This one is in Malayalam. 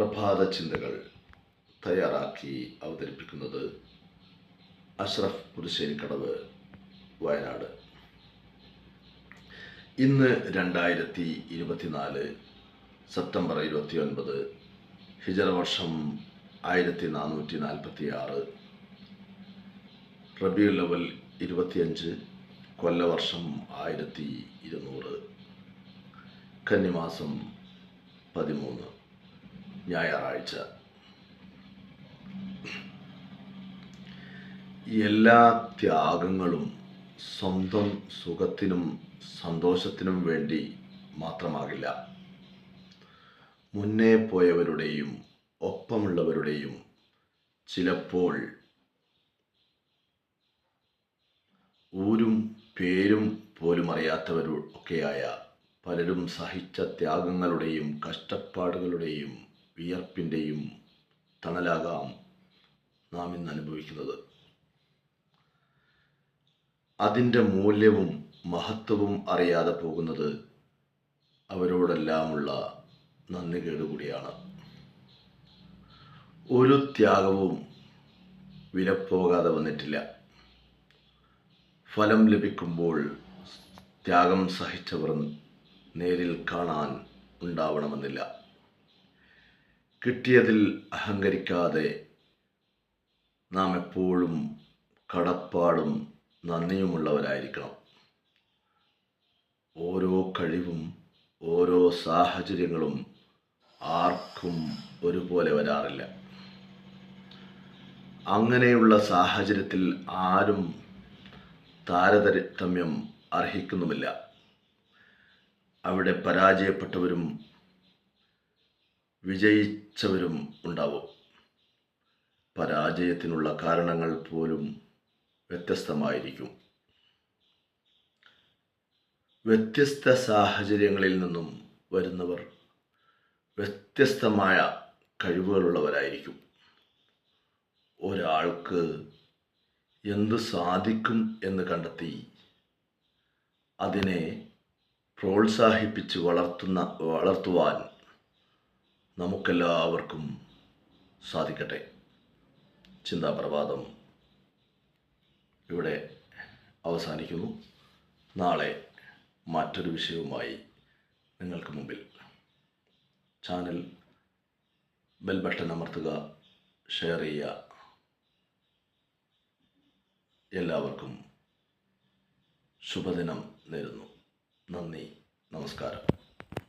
പ്രഭാത ചിന്തകൾ തയ്യാറാക്കി അവതരിപ്പിക്കുന്നത് അഷ്റഫ് പുതുശ്ശേരിക്കടവ് വയനാട്. ഇന്ന് രണ്ടായിരത്തി ഇരുപത്തിനാല് സെപ്റ്റംബർ ഇരുപത്തി ഒൻപത് ഹിജറ വർഷം ആയിരത്തി നാനൂറ്റി നാൽപ്പത്തി ആറ് റബിയുൽ ലെവൽ ഇരുപത്തിയഞ്ച് കൊല്ലവർഷം ആയിരത്തി ഇരുന്നൂറ്. കന്നിമാസം പതിമൂന്ന്. ഞായറാഴ്ച എല്ലാ ത്യാഗങ്ങളും സ്വന്തം സുഖത്തിനും സന്തോഷത്തിനും വേണ്ടി മാത്രമാകില്ല. മുന്നേ പോയവരുടെയും ഒപ്പമുള്ളവരുടെയും ചിലപ്പോൾ ഊരും പേരും പോലും അറിയാത്തവരും ഒക്കെയായ പലരും സഹിച്ച ത്യാഗങ്ങളുടെയും കഷ്ടപ്പാടുകളുടെയും വിയർപ്പിന്റെയും തണലാകാം നാം ഇന്ന് അനുഭവിക്കുന്നത്. അതിന്റെ മൂല്യവും മഹത്വവും അറിയാതെ പോകുന്നത് അവരോടെല്ലാമുള്ള നന്ദി കേടുകൂടിയാണ് ഒരു ത്യാഗവും വിലപ്പോകാതെ വന്നിട്ടില്ല. ഫലം ലഭിക്കുമ്പോൾ ത്യാഗം സഹിച്ചവർ നേരിൽ കാണാൻ ഉണ്ടാവണമെന്നില്ല. കിട്ടിയതിൽ അഹങ്കരിക്കാതെ നാം എപ്പോഴും കടപ്പാടും നന്ദിയുമുള്ളവരായിരിക്കണം. ഓരോ കഴിവും ഓരോ സാഹചര്യങ്ങളും ആർക്കും ഒരുപോലെ വരാറില്ല. അങ്ങനെയുള്ള സാഹചര്യത്തിൽ ആരും താരതമ്യം അർഹിക്കുന്നുമില്ല. അവിടെ പരാജയപ്പെട്ടവരും വിജയിച്ചവരും ഉണ്ടാവും. പരാജയത്തിനുള്ള കാരണങ്ങൾ പോലും വ്യത്യസ്തമായിരിക്കും. വ്യത്യസ്ത സാഹചര്യങ്ങളിൽ നിന്നും വരുന്നവർ വ്യത്യസ്തമായ കഴിവുകളുള്ളവരായിരിക്കും. ഒരാൾക്ക് എന്ത് സാധിക്കും എന്ന് കണ്ടെത്തി അതിനെ പ്രോത്സാഹിപ്പിച്ച് വളർത്തുന്ന വളർത്തുവാൻ നമുക്കെല്ലാവർക്കും സാധിക്കട്ടെ. ചിന്താപ്രഭാതം ഇവിടെ അവസാനിക്കുന്നു. നാളെ മറ്റൊരു വിഷയവുമായി നിങ്ങൾക്ക് മുമ്പിൽ. ചാനൽ ബെൽ ബട്ടൺ അമർത്തുക ഷെയർ ചെയ്യുക. എല്ലാവർക്കും ശുഭദിനം നേരുന്നു. നന്ദി നമസ്കാരം.